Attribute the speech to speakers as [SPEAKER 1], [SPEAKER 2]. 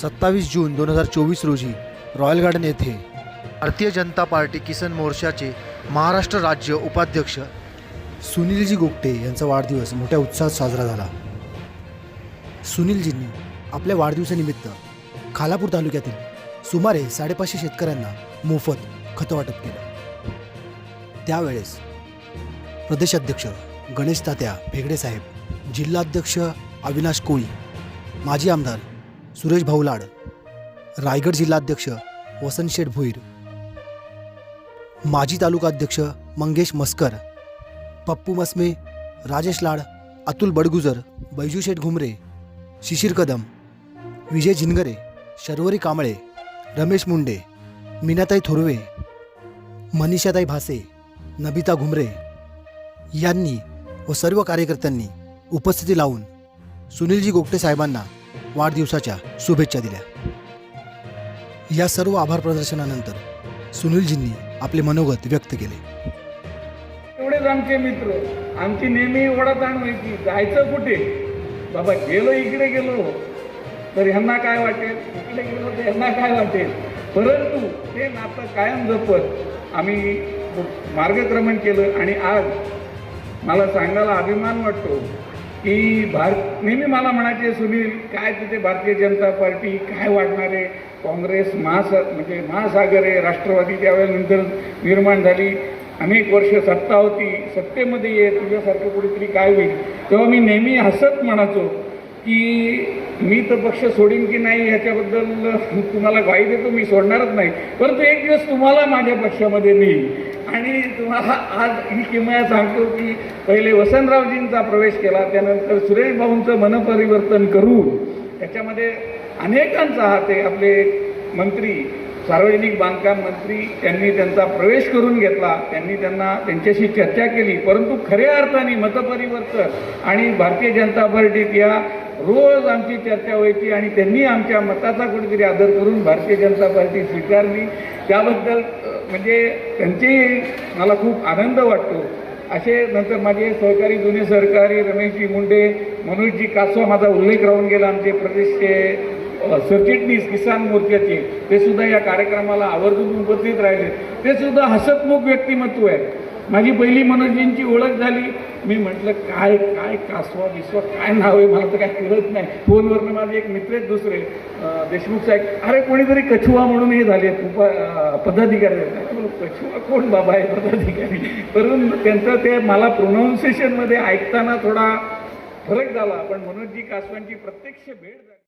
[SPEAKER 1] सत्तावीस जून दोन हजार चोवीस रोजी रॉयल गार्डन येथे भारतीय जनता पार्टी किसन मोर्चाचे महाराष्ट्र राज्य उपाध्यक्ष सुनीलजी गोगटे यांचा वाढदिवस मोठ्या उत्साहात साजरा झाला. सुनीलजींनी आपल्या वाढदिवसानिमित्त खालापूर तालुक्यातील सुमारे साडेपाचशे शेतकऱ्यांना मोफत खतं वाटप केलं. त्यावेळेस प्रदेशाध्यक्ष गणेश तात्या भेगडे साहेब जिल्हाध्यक्ष अविनाश कोळी माजी आमदार सुरेश भाऊलाड रायगड जिल्हाध्यक्ष वसंत शेठ भोईर माजी तालुकाध्यक्ष मंगेश मस्कर पप्पू मस्मे राजेश लाड अतुल बडगुजर बैजू शेठ घुमरे शिशिर कदम विजय झिनगरे शर्वरी कांबळे रमेश मुंडे मीनाताई थोरवे मनीषाताई भासे नबिता घुमरे यांनी व सर्व कार्यकर्त्यांनी उपस्थिती लावून सुनीलजी गोपटे साहेबांना वाढदिवसाच्या शुभेच्छा दिल्या. या सर्व आभार प्रदर्शनानंतर सुनीलजींनी आपले मनोगत व्यक्त केले.
[SPEAKER 2] एवढेच आमचे मित्र आमची नेहमी ओढाताण व्हायची जायचं कुठे? बाबा गेलो इकडे गेलो. तर ह्यांना काय वाटेल? इकडे गेलो तर ह्यांना काय वाटेल? परंतु ते नातं कायम जपत आम्ही मार्गक्रमण केलं आणि आज मला सांगायला अभिमान वाटतो की भार नेहमी मला म्हणायचे सुनील काय तिथे भारतीय जनता पार्टी काय वाढणार आहे काँग्रेस महासा म्हणजे महासागर आहे राष्ट्रवादी त्यावेळेनंतर निर्माण झाली. अनेक वर्ष सत्ता होती. सत्तेमध्ये ये तुझ्यासारखं कुठेतरी काय होईल? तेव्हा मी नेहमी हसत म्हणायचो की मी तर पक्ष सोडीन की नाही ह्याच्याबद्दल तुम्हाला ग्वाही देतो मी सोडणारच नाही. परंतु एक दिवस तुम्हाला माझ्या पक्षामध्ये नेईल आणि तुम्हाला आज ही किमया सांगतो की पहिले वसंतरावजींचा प्रवेश केला त्यानंतर सुरेश भाऊंचं मनपरिवर्तन करून त्याच्यामध्ये अनेकांचा हा ते आपले मंत्री सार्वजनिक बांधकाम मंत्री त्यांनी त्यांचा प्रवेश करून घेतला. त्यांनी त्यांना त्यांच्याशी चर्चा केली परंतु खऱ्या अर्थाने मतपरिवर्तन आणि भारतीय जनता पार्टीत या रोज आमची चर्चा व्हायची आणि त्यांनी आमच्या मताचा कुठेतरी आदर करून भारतीय जनता पार्टी स्वीकारली. त्याबद्दल म्हणजे त्यांचेही मला खूप आनंद वाटतो. असे नंतर माझे सहकारी जुने सहकारी रमेशजी मुंडे मनोजजी कासवा माझा उल्लेख राहून गेला. आमचे प्रदेशचे सरचिटणीस किसान मोर्चाचे. ते सुद्धा या कार्यक्रमाला आवर्जून उपस्थित राहिले. ते सुद्धा हसतमुख व्यक्तिमत्व आहे. माझी पहिली मनोजींची ओळख झाली. मी म्हटलं काय काय कासवा बिसवा काय नाव आहे? मला तर काय कळत नाही. फोनवरनं माझे एक मित्र आहेत दुसरे देशमुख साहेब. अरे कोणीतरी कछुआ म्हणून हे झाले उप पदाधिकारी. आहेत. कछुआ कोण बाबा आहे? पदाधिकारी. परंतु त्यांचं ते मला प्रोनाऊन्सिएशनमध्ये ऐकताना थोडा फरक झाला. पण मनोजजी कासवांची प्रत्यक्ष भेट झाली.